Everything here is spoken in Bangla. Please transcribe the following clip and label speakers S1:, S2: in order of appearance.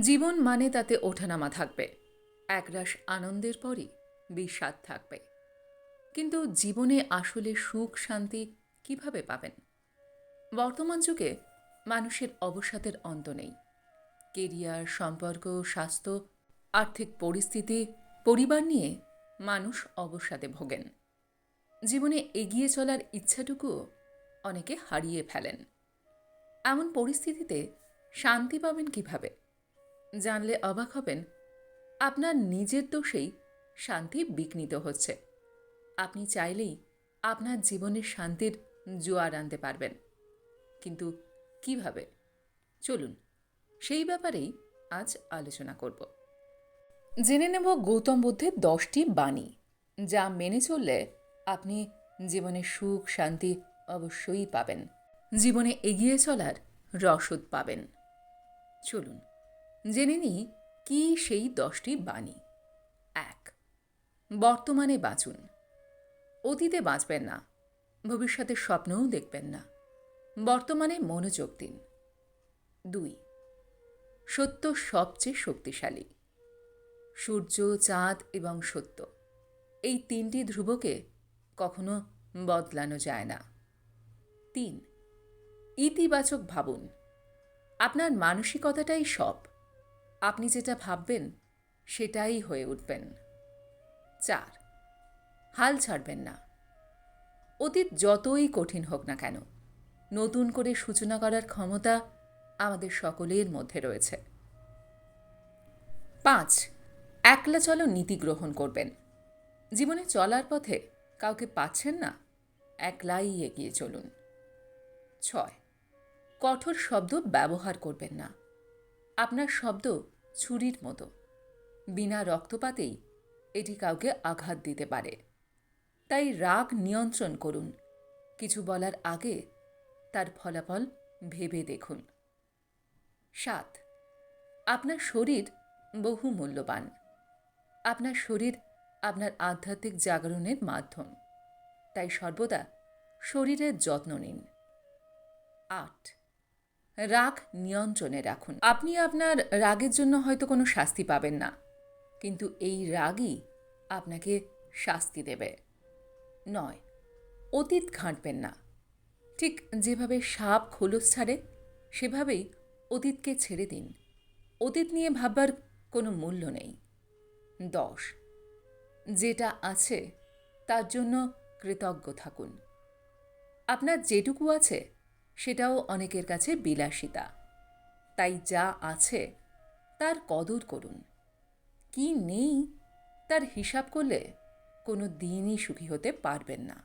S1: জীবন মানে তাতে ওঠানামা থাকবে। একরাশ আনন্দের পরই বিষাদ থাকবে। কিন্তু জীবনে আসলে সুখ, শান্তি কীভাবে পাবেন? বর্তমান যুগে মানুষের অবসাদের অন্ত নেই। কেরিয়ার, সম্পর্ক, স্বাস্থ্য, আর্থিক পরিস্থিতি, পরিবার নিয়ে মানুষ অবসাদে ভোগেন। জীবনে এগিয়ে চলার ইচ্ছাটুকুও অনেকে হারিয়ে ফেলেন। এমন পরিস্থিতিতে শান্তি পাবেন কীভাবে? জানলে অবাক হবেন, আপনার নিজের দোষেই শান্তি বিঘ্নিত হচ্ছে। আপনি চাইলেই আপনার জীবনের শান্তির জোয়ার আনতে পারবেন। কিন্তু কীভাবে? চলুন, সেই ব্যাপারেই আজ আলোচনা করব। জেনে নেব গৌতম বুদ্ধের দশটি বাণী, যা মেনে চললে আপনি জীবনে সুখ, শান্তি অবশ্যই পাবেন। জীবনে এগিয়ে চলার রসদ পাবেন। চলুন জেনে নিই কি সেই দশটি বাণী। এক, বর্তমানে বাঁচুন। অতীতে বাঁচবেন না, ভবিষ্যতের স্বপ্নও দেখবেন না। বর্তমানে মনোযোগ দিন। দুই, সত্য সবচেয়ে শক্তিশালী। সূর্য, চাঁদ এবং সত্য, এই তিনটি ধ্রুবকে কখনো বদলানো যায় না। তিন, ইতিবাচক ভাবুন। আপনার মানসিকতাটাই সব। আপনি যেটা ভাববেন, সেটাই হয়ে উঠবেন। চার, হাল ছাড়বেন না। অতীত যতই কঠিন হোক না কেন, নতুন করে সূচনা করার ক্ষমতা আমাদের সকলের মধ্যে রয়েছে। পাঁচ, একলা চলো নীতি গ্রহণ করবেন। জীবনে চলার পথে কাউকে পাচ্ছেন না, একলাই এগিয়ে চলুন। ছয়, কঠোর শব্দ ব্যবহার করবেন না। আপনার শব্দ ছুরির মতো। বিনা রক্তপাতেই এটি কাউকে আঘাত দিতে পারে। তাই রাগ নিয়ন্ত্রণ করুন। কিছু বলার আগে তার ফলাফল ভেবে দেখুন। সাত, আপনার শরীর বহু মূল্যবান আপনার শরীর আপনার আধ্যাত্মিক জাগরণের মাধ্যম। তাই সর্বদা শরীরের যত্ন নিন। আট রাগ নিয়ন্ত্রণে রাখুন। আপনি আপনার রাগের জন্য হয়তো কোনো শাস্তি পাবেন না, কিন্তু এই রাগই আপনাকে শাস্তি দেবে। নয়, অতীত ঘাঁটবেন না। ঠিক যেভাবে সাপ খোলস ছাড়ে, সেভাবেই অতীতকে ছেড়ে দিন। অতীত নিয়ে ভাববার কোনো মূল্য নেই। দশ, যেটা আছে তার জন্য কৃতজ্ঞ থাকুন। আপনার যেটুকু আছে সেটাও অনেকের কাছে বিলাসিতা। তাই যা আছে, তার কদর করুন। কি নেই, তার হিসাব করলে কোনো দিনই সুখী হতে পারবেন না।